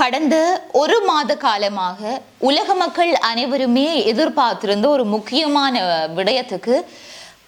கடந்த ஒரு மாத காலமாக உலக மக்கள் அனைவருமே எதிர்பார்த்திருந்த ஒரு முக்கியமான விடயத்துக்கு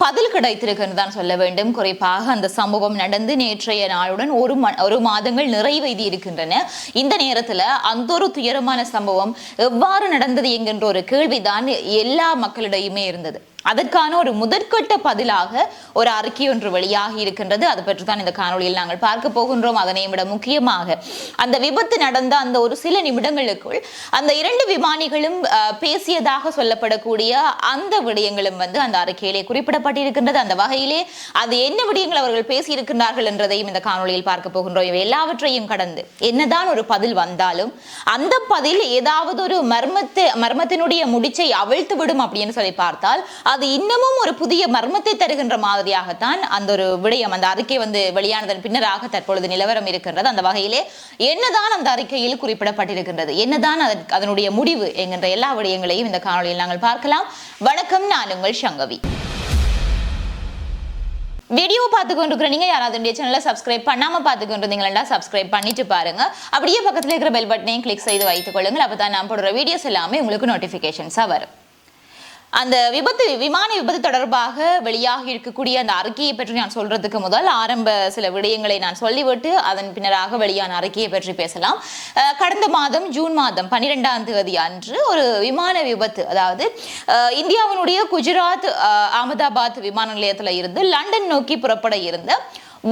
பதில் கிடைத்திருக்கிறது தான் சொல்ல வேண்டும். குறிப்பாக அந்த சம்பவம் நடந்து நேற்றைய நாளுடன் ஒரு ம ஒரு மாதங்கள் நிறைவேதி இருக்கின்றன. இந்த நேரத்தில் அந்த ஒரு துயரமான சம்பவம் எவ்வாறு நடந்தது என்கின்ற ஒரு கேள்விதான் எல்லா மக்களிடையுமே இருந்தது. அதற்கான ஒரு முதற்கட்ட பதிலாக ஒரு அறிக்கை ஒன்று வெளியாகி இருக்கின்றது. அது பற்றி தான் இந்த காணொலியில் நாங்கள் பார்க்க போகின்றோம். அதனை விட முக்கியமாக அந்த விபத்து நடந்த அந்த ஒரு சில நிமிடங்களுக்குள் அந்த இரண்டு விமானிகளும் பேசியதாக சொல்லப்படக்கூடிய அந்த விடயங்களும் வந்து அந்த அறிக்கையிலே குறிப்பிடப்பட்டிருக்கின்றது. அந்த வகையிலே அது என்ன விடயங்கள் அவர்கள் பேசியிருக்கின்றார்கள் என்றதையும் இந்த காணொலியில் பார்க்க போகின்றோம். இவை எல்லாவற்றையும் கடந்து என்னதான் ஒரு பதில் வந்தாலும் அந்த பதில் ஏதாவது ஒரு மர்மத்து மர்மத்தினுடைய முடிச்சை அவிழ்த்து விடும் அப்படின்னு சொல்லி பார்த்தால் அது இன்னமும் ஒரு புதிய மர்மத்தை தருகின்ற மாதிரியாகத்தான் அந்த ஒரு விடயம் அந்த அறிக்கை வந்து வெளியானதன் பின்னராக தற்பொழுது நிலவரம் இருக்கின்றது. அந்த வகையிலே என்னதான் அந்த அறிக்கையில் குறிப்பிடப்பட்டிருக்கின்றது? என்னதான் அதனுடைய முடிவு என்கின்ற எல்லா விடயங்களையும் இந்த காணொலியில் நாங்கள் பார்க்கலாம். வணக்கம் நான் உங்கள் சங்கவி. வீடியோ பார்த்து கொண்டிருக்கிற நீங்க யாராவது என்னுடைய சேனலை சப்ஸ்கிரைப் பண்ணாம பார்த்து கொண்டிருந்தீங்களா சப்ஸ்கிரைப் பண்ணிட்டு பாருங்க. அப்படியே பக்கத்துல இருக்கிற பெல் பட்டனையும் கிளிக் செய்து வைத்துக் கொள்ளுங்கள். அப்பதான் நான் போடுற வீடியோஸ் எல்லாமே உங்களுக்கு நோட்டிஃபிகேஷன்ஸாக வரும். அந்த விபத்து விமான விபத்து தொடர்பாக வெளியாகி இருக்கக்கூடிய அந்த அறிக்கையை பற்றி நான் சொல்றதுக்கு முதல் ஆரம்ப சில விடயங்களை நான் சொல்லிவிட்டு அதன் பின்னராக வெளியான அறிக்கையை பற்றி பேசலாம். கடந்த மாதம் ஜூன் மாதம் பன்னிரெண்டாம் தேதி அன்று ஒரு விமான விபத்து அதாவது இந்தியாவினுடைய குஜராத் அகமதாபாத் விமான நிலையத்தில் இருந்து லண்டன் நோக்கி புறப்பட இருந்த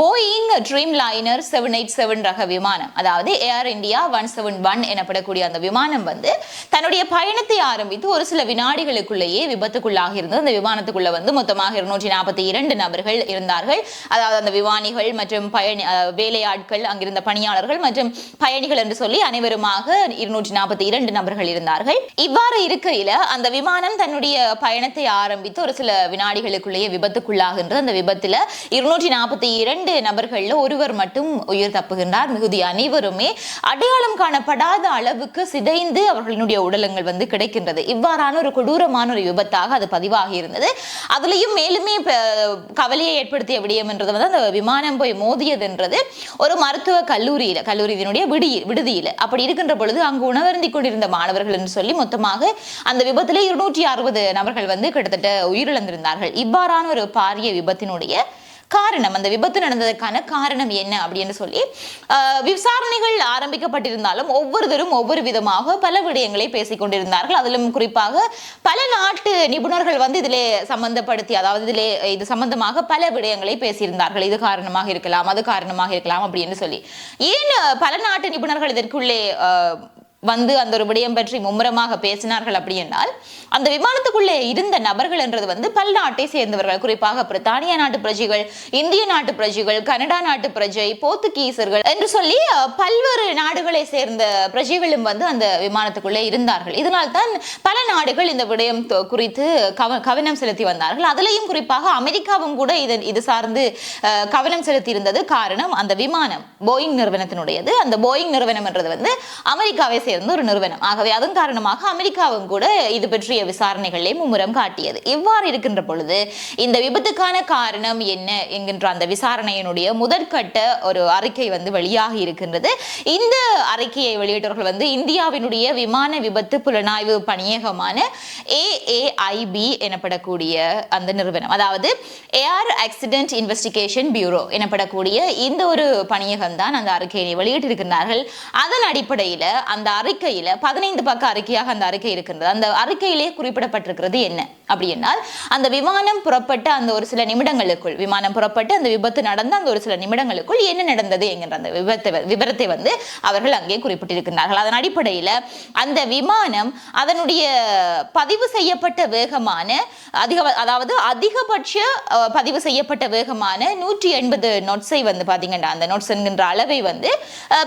Boeing Dreamliner seven eight seven ரக விமானம். அதாவது Air India one seven one எனப்படக்கூடிய அந்த விமானம் வந்து தன்னுடைய பயணத்தை ஆரம்பித்து ஒரு சில வினாடிகளுக்குள்ளேயே விபத்துக்குள்ளாக இருந்தது. அந்த விமானத்துக்குள்ள வந்து மொத்தமாக இருநூற்றி நாற்பத்தி இரண்டு நபர்கள் இருந்தார்கள். அதாவது அந்த விமானிகள் மற்றும் பயணி வேலையாட்கள் அங்கிருந்த பணியாளர்கள் மற்றும் பயணிகள் என்று சொல்லி அனைவருமாக இருநூற்றி நாற்பத்தி இரண்டு நபர்கள் இருந்தார்கள். இவ்வாறு இருக்கையில அந்த விமானம் தன்னுடைய பயணத்தை ஆரம்பித்து ஒரு சில வினாடிகளுக்குள்ளேயே விபத்துக்குள்ளாகின்றது. அந்த விபத்துல இருநூற்றி நாற்பத்தி இரண்டு இரண்டு நபர்களில் ஒருவர் மட்டும் உயிர் தப்புகின்றார். மிகுதி அனைவருமே அடையாளம் காணப்படாத அளவுக்கு சிதைந்து அவர்களினுடைய உடலங்கள் வந்து கிடைக்கின்றது. இவ்வாறான ஒரு கொடூரமான ஒரு விபத்தாக அது பதிவாகி இருந்தது அதுலேயும் மேலுமே கவலையை ஏற்படுத்திய விடயம் என்றது வந்து அந்த விமானம் போய் மோதியதுன்றது ஒரு மருத்துவ கல்லூரியில் கல்லூரியினுடைய விடி விடுதியில். அப்படி இருக்கின்ற பொழுது அங்கு உணவருந்தி கொண்டிருந்த மாணவர்கள் என்று சொல்லி மொத்தமாக அந்த விபத்தில் இருநூற்றி அறுபது நபர்கள் வந்து கிட்டத்தட்ட உயிரிழந்திருந்தார்கள். இவ்வாறான ஒரு பாரிய விபத்தினுடைய காரணம் அந்த விபத்து நடந்ததற்கான காரணம் என்ன அப்படின்னு சொல்லி விசாரணைகள் ஆரம்பிக்கப்பட்டிருந்தாலும் ஒவ்வொருவரும் ஒவ்வொரு விதமாக பல விடயங்களை பேசிக் கொண்டிருந்தார்கள். அதிலும் குறிப்பாக பல நாட்டு நிபுணர்கள் வந்து இதிலே சம்பந்தப்படுத்தி அதாவது இதிலே இது சம்பந்தமாக பல விடயங்களை பேசியிருந்தார்கள். இது காரணமாக இருக்கலாம் அது காரணமாக இருக்கலாம் அப்படின்னு சொல்லி. ஏன் பல நாட்டு நிபுணர்கள் இதற்குள்ளே வந்து அந்த ஒரு விடயம் பற்றி மும்முரமாக பேசினார்கள் அப்படி என்றால் அந்த விமானத்துக்குள்ளே இருந்த நபர்கள் என்றது வந்து பல நாட்டை சேர்ந்தவர்கள். குறிப்பாக பிரித்தானிய நாட்டு பிரஜைகள் இந்திய நாட்டு பிரஜைகள் கனடா நாட்டு பிரஜை போர்த்துகீசர்கள் என்று சொல்லி பல்வேறு நாடுகளை சேர்ந்த பிரஜைகளும் வந்து அந்த விமானத்துக்குள்ளே இருந்தார்கள். இதனால் தான் பல நாடுகள் இந்த விடயம் குறித்து கவ கவனம் செலுத்தி வந்தார்கள். அதிலையும் குறிப்பாக அமெரிக்காவும் கூட இது இது சார்ந்து கவனம் செலுத்தி இருந்தது காரணம் அந்த விமானம் போயிங் நிறுவனத்தினுடையது. அந்த போயிங் நிறுவனம் என்றது வந்து அமெரிக்காவை சேர்ந்த சேர்ந்த ஒரு நிறுவனம். ஆகவே அதன் காரணமாக அமெரிக்காவும் கூட இது பற்றிய விசாரணைகளை மும்முரம் காட்டியது. இவ்வாறு இருக்கின்ற பொழுது இந்த விபத்துக்கான காரணம் என்ன என்கின்ற அந்த விசாரணையினுடைய முதற்கட்ட ஒரு அறிக்கை வந்து வெளியாகி இருக்கின்றது. இந்த அறிக்கையை வெளியிட்டவர்கள் வந்து இந்தியாவினுடைய விமான விபத்து புலனாய்வு பணியகமான ஏஏஐபி எனப்படக்கூடிய அந்த நிறுவனம். அதாவது ஏஆர் ஆக்சிடென்ட் இன்வெஸ்டிகேஷன் பியூரோ எனப்படக்கூடிய இந்த ஒரு பணியகம் தான் அந்த அறிக்கையை வெளியிட்டிருக்கிறார்கள் அதன் அடிப்படையில் அந்த அறிக்கையில பதினைந்து பக்க அறிக்கையாக அந்த அறிக்கை இருக்கின்றது. அந்த அறிக்கையிலே குறிப்பிடப்பட்டிருக்கிறது என்ன? அப்படி என்றால் அந்த விமானம் புறப்பட்ட அந்த ஒரு சில நிமிடங்களுக்குள் விமானம் புறப்பட்டு அந்த விபத்து நடந்த அந்த ஒரு சில நிமிடங்களுக்குள் என்ன நடந்தது என்கின்ற அந்த விபத்தை விவரத்தை வந்து அவர்கள் அங்கே குறிப்பிட்டிருக்கிறார்கள் அதன் அடிப்படையில அந்த விமானம் அதனுடைய பதிவு செய்யப்பட்ட வேகமான அதிக அதாவது அதிகபட்ச பதிவு செய்யப்பட்ட வேகமான நூற்றி எண்பது நொட்ஸை வந்து பாத்தீங்கன்னா அந்த நொட்ஸ் என்கின்ற அளவை வந்து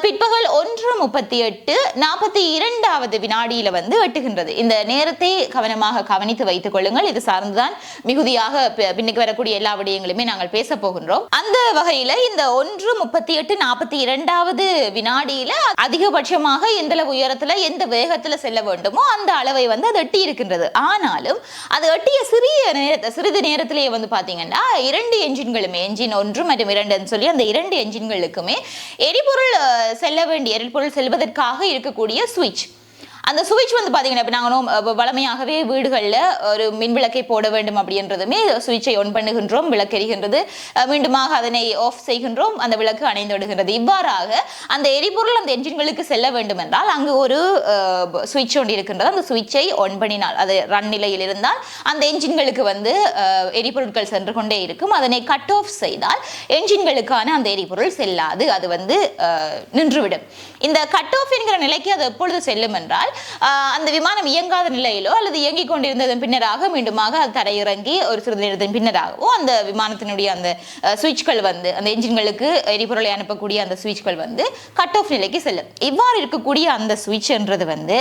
பிற்பகல் ஒன்று முப்பத்தி எட்டு நாற்பத்தி இரண்டாவது வினாடியில வந்து எட்டுகின்றது. இந்த நேரத்தை கவனமாக கவனித்து வைத்துக் கொள்ளுங்கள். இது சார்ந்துதான் மிகுதியாக பின்னுக்கு வரக்கூடிய எல்லா விடயங்களுமே நாங்கள் பேச போகின்றோம். அந்த வகையில இந்த ஒன்று முப்பத்தி எட்டு நாற்பத்தி இரண்டாவது வினாடியில அதிகபட்சமாக எந்த அளவு உயரத்துல எந்த வேகத்துல செல்ல வேண்டுமோ அந்த அளவை வந்து அது எட்டி இருக்கின்றது ஆனாலும் அது எட்டிய சிறிய நேரத்தை சிறிது நேரத்திலேயே வந்து பாத்தீங்கன்னா இரண்டு என்ஜின்களுமே என்ஜின் ஒன்று மற்றும் இரண்டுன்னு சொல்லி அந்த இரண்டு என்ஜின்களுக்குமே எரிபொருள் செல்ல வேண்டிய எரிபொருள் செல்வதற்காக இருக்கக்கூடிய சுவிட்ச் அந்த சுவிட்ச் வந்து பார்த்தீங்கன்னா இப்போ நாங்களும் வளமையாகவே வீடுகளில் ஒரு மின் விளக்கை போட வேண்டும் அப்படின்றதுமே சுவிட்சை ஒன் பண்ணுகின்றோம் விளக்கெறிகின்றது. மீண்டுமாக அதனை ஆஃப் செய்கின்றோம் அந்த விளக்கு அணைந்து விடுகின்றது. இவ்வாறாக அந்த எரிபொருள் அந்த என்ஜின்களுக்கு செல்ல வேண்டும் என்றால் அங்கு ஒரு சுவிட்ச் ஒன்று இருக்கின்றது. அந்த சுவிட்சை ஒன் பண்ணினால் அது ரன் நிலையில் இருந்தால் அந்த என்ஜின்களுக்கு வந்து எரிபொருட்கள் சென்று கொண்டே இருக்கும். அதனை கட் ஆஃப் செய்தால் என்ஜின்களுக்கான அந்த எரிபொருள் செல்லாது. அது வந்து நின்றுவிடும். இந்த கட் ஆஃப் என்கிற நிலைக்கு அது எப்பொழுது செல்லும் என்றால் அந்த விமானம் இயங்காத நிலையிலோ அல்லது இயங்கிக் கொண்டிருந்ததன் பின்னராக மீண்டுமாக அது தரையிறங்கி ஒரு சிறிது நேரத்தின் பின்னராகவோ அந்த விமானத்தினுடைய அந்த சுவிட்ச்கள் வந்து அந்த என்ஜின்களுக்கு எரிபொருளை அனுப்பக்கூடிய அந்த சுவிட்ச்கள் வந்து கட் ஆஃப் நிலைக்கு செல்லும். இவ்வாறு இருக்கக்கூடிய அந்த சுவிட்ச்ன்றது வந்து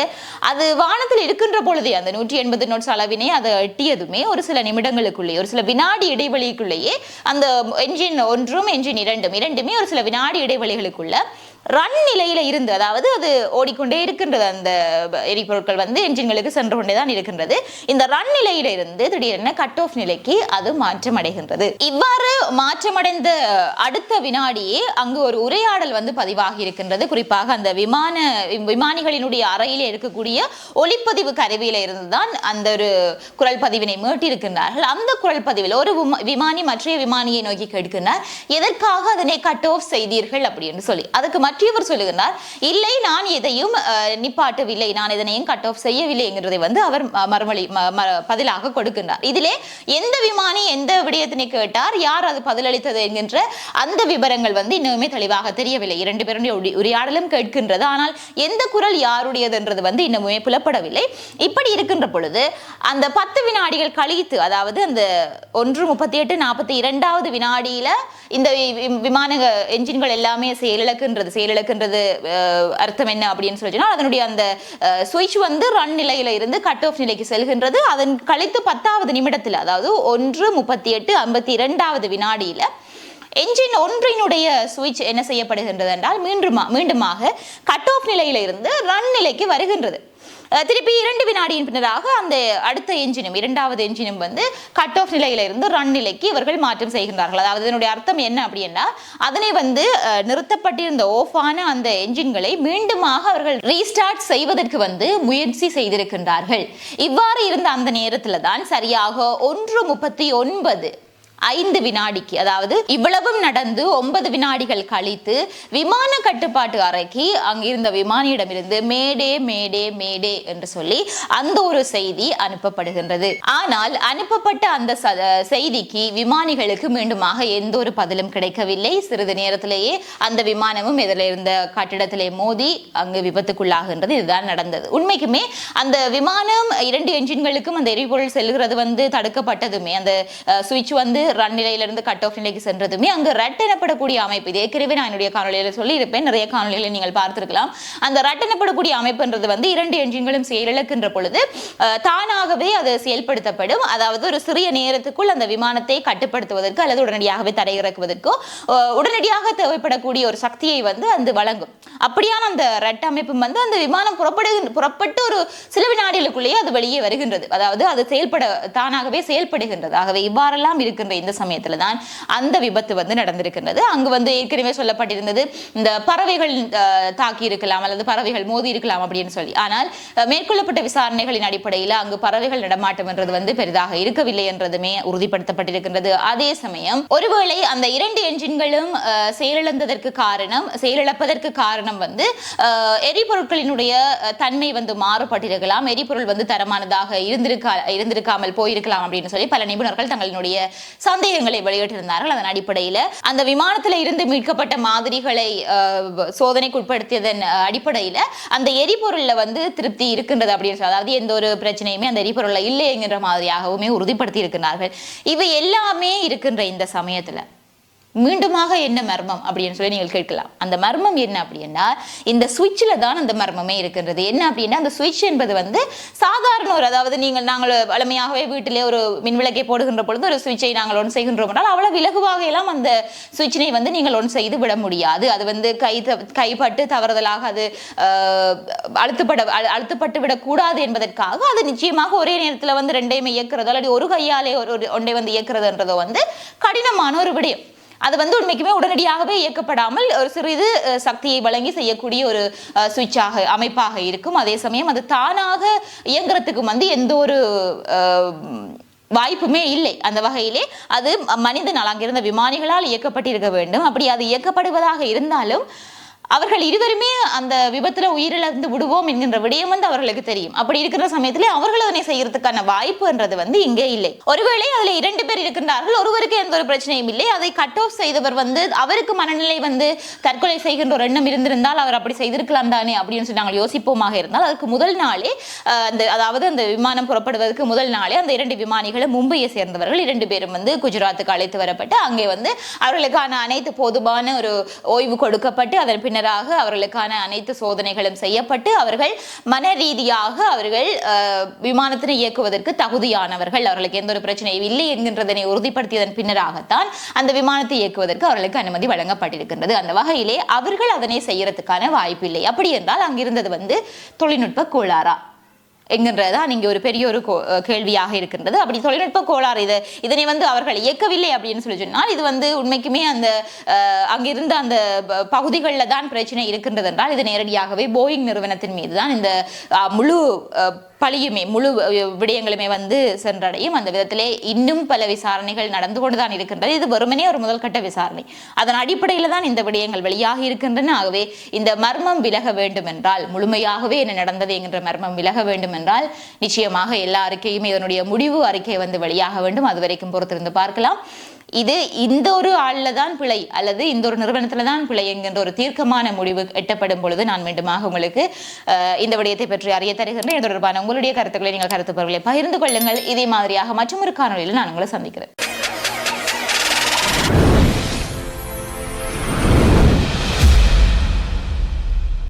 அது வானத்தில் இருக்கின்ற பொழுதே அந்த நூற்றி எண்பது நோட்ஸ் அளவினை அதை எட்டியதுமே ஒரு சில நிமிடங்களுக்குள்ளேயே ஒரு சில வினாடி இடைவெளிக்குள்ளேயே அந்த என்ஜின் ஒன்றும் என்ஜின் இரண்டும் இரண்டுமே ஒரு சில வினாடி இடைவெளிகளுக்குள்ள ரன் நிலையில இருந்து அதாவது அது ஓடிக்கொண்டே இருக்கின்றது. அந்த எரிபொருட்கள் வந்து என்ஜின்களுக்கு சென்று கொண்டே தான் இருக்கின்றது. இந்த ரன் நிலையில இருந்து திடீரென கட் ஆஃப் நிலைக்கு அது மாற்றம் அடைகின்றது. இவ்வாறு மாற்றமடைந்த அடுத்த வினாடியே அங்கு ஒரு உரையாடல் வந்து பதிவாகி இருக்கின்றது. குறிப்பாக அந்த விமான விமானிகளினுடைய அறையிலே இருக்கக்கூடிய ஒளிப்பதிவு கருவியில இருந்துதான் அந்த ஒரு குரல் பதிவினை மீட்டிருக்கின்றார்கள். அந்த குரல் பதிவில் ஒரு விமானி மற்றைய விமானியை நோக்கி கேட்கின்றார். எதற்காக அதனை கட் ஆஃப் செய்தீர்கள்? அப்படின்னு சொல்லி. அதுக்கு மற்றவர் சொல்லுகிறார் இல்லை நான் எதையும் நிப்பாட்டவில்லை. நான் இதனையும் கட் ஆஃப் செய்யவில்லை என்கிறதை வந்து அவர் மறுமொழி பதிலாக கொடுக்கின்றார். இதிலே எந்த விமானி எந்த விடயத்தினை கேட்டார் யார் அது பதிலளித்தது என்கின்ற அந்த விவரங்கள் வந்து இன்னுமே தெளிவாக தெரியவில்லை. இரண்டு பேருடைய உரையாடலும் கேட்கின்றது. ஆனால் எந்த குரல் யாருடையதுன்றது வந்து இன்னமுமே புலப்படவில்லை. இப்படி இருக்கின்ற பொழுது அந்த பத்து வினாடிகள் கழித்து அதாவது அந்த ஒன்று முப்பத்தி எட்டு நாற்பத்தி இரண்டாவது வினாடியில இந்த விமான என்ஜின்கள் எல்லாமே செயலிழக்கின்றது. செயலிழக்கின்றது அர்த்தம் என்ன அப்படின்னு சொல்லிச்சுன்னா அதனுடைய அந்த சுவிட்ச் வந்து ரன் நிலையில இருந்து கட் ஆஃப் நிலைக்கு செல்கின்றது. அதன் கழித்து பத்தாவது நிமிடத்தில் அதாவது ஒன்று முப்பத்தி எட்டு ஐம்பத்தி இரண்டாவது வினாடியில என்ஜின் ஒன்றினுடைய சுவிட்ச் என்ன செய்யப்படுகின்றது என்றால் மீண்டுமா மீண்டுமாக கட் ஆஃப் நிலையில இருந்து ரன் நிலைக்கு வருகின்றது. திருப்பி இரண்டு வினாடியின் பின்னராக அந்த அடுத்த என்ஜினும் இரண்டாவது என்ஜினும் வந்து கட் ஆஃப் நிலையிலிருந்து ரன் நிலைக்கு இவர்கள் மாற்றம் செய்கின்றார்கள். அதாவது இதனுடைய அர்த்தம் என்ன அப்படின்னா அதனை வந்து நிறுத்தப்பட்டிருந்த ஓஃபான அந்த என்ஜின்களை மீண்டுமாக அவர்கள் ரீஸ்டார்ட் செய்வதற்கு வந்து முயற்சி செய்திருக்கின்றார்கள். இவ்வாறு இருந்த அந்த நேரத்தில் தான் சரியாக ஒன்று முப்பத்தி ஒன்பது ஐந்து வினாடிக்கு அதாவது இவ்வளவும் நடந்து ஒன்பது வினாடிகள் கழித்து விமான கட்டுப்பாட்டு அறைக்கு அங்கிருந்த விமானியிடமிருந்து மேடே மேடே மேடே என்று சொல்லி அந்த ஒரு செய்தி அனுப்பப்படுகின்றது. ஆனால் அனுப்பப்பட்ட அந்த ச- செய்திக்கு விமானிகளுக்கு மீண்டுமாக எந்த ஒரு பதிலும் கிடைக்கவில்லை. சிறிது நேரத்திலேயே அந்த விமானமும் இதில் இருந்த கட்டிடத்திலே மோதி அங்கு விபத்துக்குள்ளாகின்றது. இதுதான் நடந்தது. உண்மைக்குமே அந்த விமானம் இரண்டு என்ஜின்களுக்கும் அந்த எரிபொருள் செல்கிறது வந்து தடுக்கப்பட்டதுமே அந்த சுவிட்ச் வந்து ரன் நிலையிலிருந்து கட் ஆஃப் நிலைக்கு சென்றதுமே அங்கு ரெட் எனப்படக்கூடிய அமைப்பு. இது ஏற்கனவே நான் என்னுடைய சொல்லி சொல்லியிருப்பேன். நிறைய காணொலிகளை நீங்கள் பார்த்துருக்கலாம். அந்த ரெட் எனப்படக்கூடிய அமைப்புன்றது வந்து இரண்டு என்ஜின்களும் செயலிழக்கின்ற பொழுது தானாகவே அது செயல்படுத்தப்படும். அதாவது ஒரு சிறிய நேரத்துக்குள் அந்த விமானத்தை கட்டுப்படுத்துவதற்கு அல்லது உடனடியாகவே தரையிறக்குவதற்கோ உடனடியாக தேவைப்படக்கூடிய ஒரு சக்தியை வந்து அது வழங்கும். அப்படியான அந்த ரெட் அமைப்பு வந்து அந்த விமானம் புறப்படு புறப்பட்டு ஒரு சில வினாடிகளுக்குள்ளேயே அது வெளியே வருகின்றது. அதாவது அது செயல்பட தானாகவே செயல்படுகின்றது. ஆகவே இவ்வாறெல்லாம் இருக்கின்ற இந்த சமயத்துல தான் அந்த விபத்து வந்து நடந்திருக்கின்றது. அங்கு வந்து ஏற்கனவே சொல்லப்பட்டிருந்தது இந்த பறவைகள் தாக்கி இருக்கலாம் அல்லது பறவைகள் மோதி இருக்கலாம் அப்படின்னு சொல்லி. ஆனால் மேற்கொள்ளப்பட்ட விசாரணைகளின் அடிப்படையில் அங்கு பறவைகள் நடமாட்டம் என்றது வந்து பெரிதாக இருக்கவில்லை என்றதுமே உறுதிப்படுத்தப்பட்டிருக்கின்றது. அதே சமயம் ஒருவேளை அந்த இரண்டு என்ஜின்களும் செயலிழந்ததற்கு காரணம் செயலிழப்பதற்கு காரணம் வந்து எரிபொருட்களினுடைய தன்மை வந்து மாறுபட்டிருக்கலாம் எரிபொருள் வந்து தரமானதாக இருந்திருக்கா இருந்திருக்காமல் போயிருக்கலாம் அப்படின்னு சொல்லி பல நிபுணர்கள் தங்களினுடைய சந்தேகங்களை வெளியிட்டிருந்தார்கள். அதன் அடிப்படையில் அந்த விமானத்தில் இருந்து மீட்கப்பட்ட மாதிரிகளை சோதனைக்குட்படுத்தியதன் சோதனைக்கு உட்படுத்தியதன் அடிப்படையில் அந்த எரிபொருளில் வந்து திருப்தி இருக்கின்றது அப்படின்னு அதாவது எந்த ஒரு பிரச்சனையுமே அந்த எரிபொருளில் இல்லை என்கின்ற மாதிரியாகவுமே உறுதிப்படுத்தி இருக்கிறார்கள் இவை எல்லாமே இருக்கின்ற இந்த சமயத்தில். மீண்டுமாக என்ன மர்மம் அப்படின்னு சொல்லி நீங்கள் கேட்கலாம். அந்த மர்மம் என்ன அப்படின்னா இந்த சுவிட்சில் தான் அந்த மர்மமே இருக்கின்றது. என்ன அப்படின்னா அந்த சுவிட்ச் என்பது வந்து சாதாரண ஒரு அதாவது நீங்கள் நாங்கள் வளமையாகவே வீட்டிலே ஒரு மின்விளக்கை போடுகின்ற பொழுது ஒரு சுவிட்சை நாங்கள் ஒன் செய்கின்றோம் என்றால் அவ்வளோ இலகுவாக எல்லாம் அந்த சுவிட்சினை வந்து நீங்கள் ஒன் செய்து விட முடியாது. அது வந்து கை த- கைப்பட்டு தவறுதலாக அது அழுத்தப்பட அழு- அழுத்தப்பட்டு விடக்கூடாது என்பதற்காக அது நிச்சயமாக ஒரே நேரத்தில் வந்து ரெண்டையுமே இயக்கிறதோ அல்லது ஒரு கையாலே ஒரு ஒரு ஒன்றை வந்து இயக்கிறதுன்றதோ வந்து கடினமான ஒரு விடயம். அது வந்து உண்மைக்குமே உடனடியாகவே இயக்கப்படாமல் ஒரு சிறிது சக்தியை வழங்கி செய்யக்கூடிய ஒரு சுவிட்சாக அமைப்பாக இருக்கும். அதே சமயம் அது தானாக இயங்குறதுக்கு வந்து எந்த ஒரு வாய்ப்புமே இல்லை. அந்த வகையிலே அது மனிதனால் அங்கிருந்த விமானிகளால் இயக்கப்பட்டிருக்க வேண்டும். அப்படி அது இயக்கப்படுவதாக இருந்தாலும் அவர்கள் இருவருமே அந்த விபத்துல உயிரிழந்து விடுவோம் என்கின்ற விடயம் வந்து அவர்களுக்கு தெரியும். அப்படி இருக்கிற சமயத்திலே அவர்கள் அதனை செய்யறதுக்கான வாய்ப்புன்றது வந்து இங்கே இல்லை. ஒருவேளை அதுல இரண்டு பேர் இருக்கின்றார்கள் ஒருவருக்கு எந்த ஒரு பிரச்சனையும் இல்லை. அதை கட் ஆஃப் செய்தவர் வந்து அவருக்கு மனநிலை வந்து தற்கொலை செய்கின்ற ஒரு எண்ணம் இருந்திருந்தால் அவர் அப்படி செய்திருக்கலாம் தானே அப்படின்னு சொல்லி நாங்கள் யோசிப்போமாக இருந்தால் அதுக்கு முதல் நாளே அந்த அதாவது அந்த விமானம் புறப்படுவதற்கு முதல் நாளே அந்த இரண்டு விமானிகளும் மும்பையை சேர்ந்தவர்கள் இரண்டு பேரும் வந்து குஜராத்துக்கு அழைத்து வரப்பட்டு அங்கே வந்து அவர்களுக்கான அனைத்து போதுமான ஒரு ஓய்வு கொடுக்கப்பட்டு அதன் பின்னராக அவர்களுக்கான அனைத்து சோதனைகளும் செய்யப்பட்டு அவர்கள் மன ரீதியாக அவர்கள் விமானத்தினை இயக்குவதற்கு தகுதியானவர்கள். அவர்களுக்கு எந்த ஒரு பிரச்சனையும் இல்லை என்கின்றதனை உறுதிப்படுத்தியதன் பின்னராகத்தான் அந்த விமானத்தை இயக்குவதற்கு அவர்களுக்கு அனுமதி வழங்கப்பட்டிருக்கின்றது. அந்த வகையிலே அவர்கள் அதனை செய்யறதுக்கான வாய்ப்பில்லை. அப்படி என்றால் அங்கிருந்தது வந்து தொழில்நுட்ப கோளாறா? என்கின்றதா இங்கே ஒரு பெரிய ஒரு கோ- கேள்வியாக இருக்கின்றது. அப்படி தொழில்நுட்ப கோளாறு இது இதனை வந்து அவர்கள் இயக்கவில்லை அப்படின்னு சொல்லி சொன்னால் இது வந்து உண்மைக்குமே அந்த அங்கிருந்த அந்த பகுதிகளில் தான் பிரச்சனை இருக்கின்றது என்றால் இது நேரடியாகவே போயிங் நிறுவனத்தின் மீது தான் இந்த முழு பழியுமே முழு விடயங்களுமே வந்து சென்றடையும். அந்த விதத்திலே இன்னும் பல விசாரணைகள் நடந்து கொண்டுதான் இருக்கின்றது. இது வெறுமனே ஒரு முதல் கட்ட விசாரணை. அதன் அடிப்படையில் தான் இந்த விடயங்கள் வெளியாகி இருக்கின்றன. ஆகவே இந்த மர்மம் விலக வேண்டும் என்றால் முழுமையாகவே என்ன நடந்தது என்கின்ற மர்மம் விலக வேண்டும் என்றால் நிச்சயமாக எல்லா அறிக்கையுமே இதனுடைய முடிவு அறிக்கை வந்து வெளியாக வேண்டும். அது வரைக்கும் பொறுத்திருந்து பார்க்கலாம். இது இந்த ஒரு ஆள்ல தான் பிழை அல்லது இந்த ஒரு நிறுவனத்துல தான் பிழை என்கின்ற ஒரு தீர்க்கமான முடிவு எட்டப்படும் பொழுது நான் மீண்டுமாக உங்களுக்கு அஹ், இந்த விடயத்தை பற்றி அறிய தருகின்றேன். இது தொடர்பான உங்களுடைய கருத்துக்களை நீங்கள் கருத்து பகிர்ந்து கொள்ளுங்கள். இதே மாதிரியாக மற்றொரு காணொலியில் நான் உங்களை சந்திக்கிறேன்.